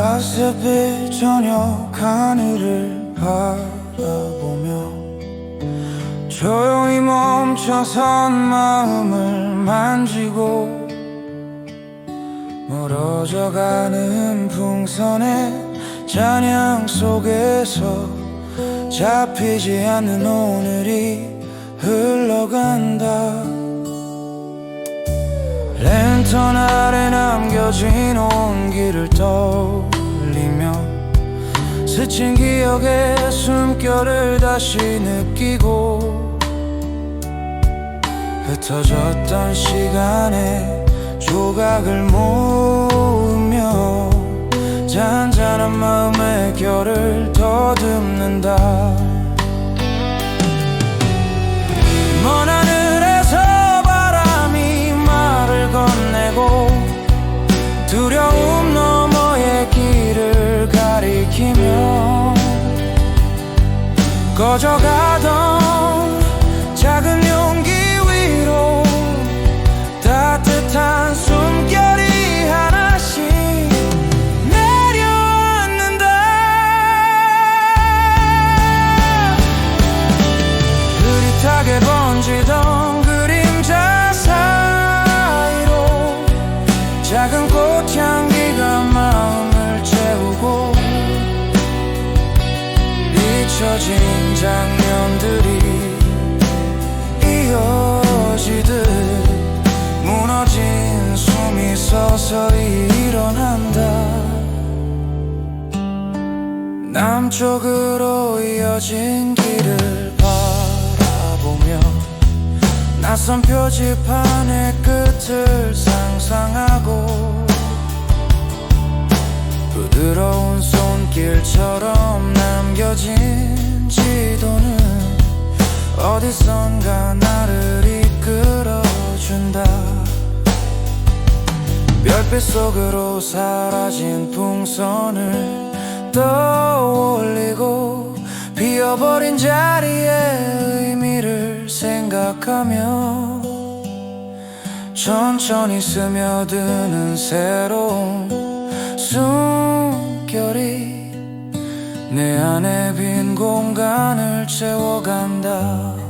가스빛 저녁 하늘을 바라보며 조용히 멈춰선 마음을 만지고 멀어져가는 풍선의 잔향 속에서 잡히지 않는 오늘이 흘러간다. 랜턴 아래 남겨진 온기를 떠올리며 스친 기억의 숨결을 다시 느끼고 흩어졌던 시간의 조각을 모으며 잔잔한 마음의 결을 더듬는다 꺼져가던 작은 용기 위로 따뜻한 숨결이 하나씩 내려앉는다. 흐릿하게 번지던 그림자 사이로 작은 꽃향기 잊혀진 장면들이 이어지듯 무너진 숨이 서서히 일어난다. 남쪽으로 이어진 길을 바라보며 낯선 표지판의 끝을 상상하고 부드러운 손 길처럼 남겨진 지도는 어디선가 나를 이끌어준다. 별빛 속으로 사라진 풍선을 떠올리고 비어버린 자리의 의미를 생각하며 천천히 스며드는 새로운 숨결이 내 안에 빈 공간을 채워간다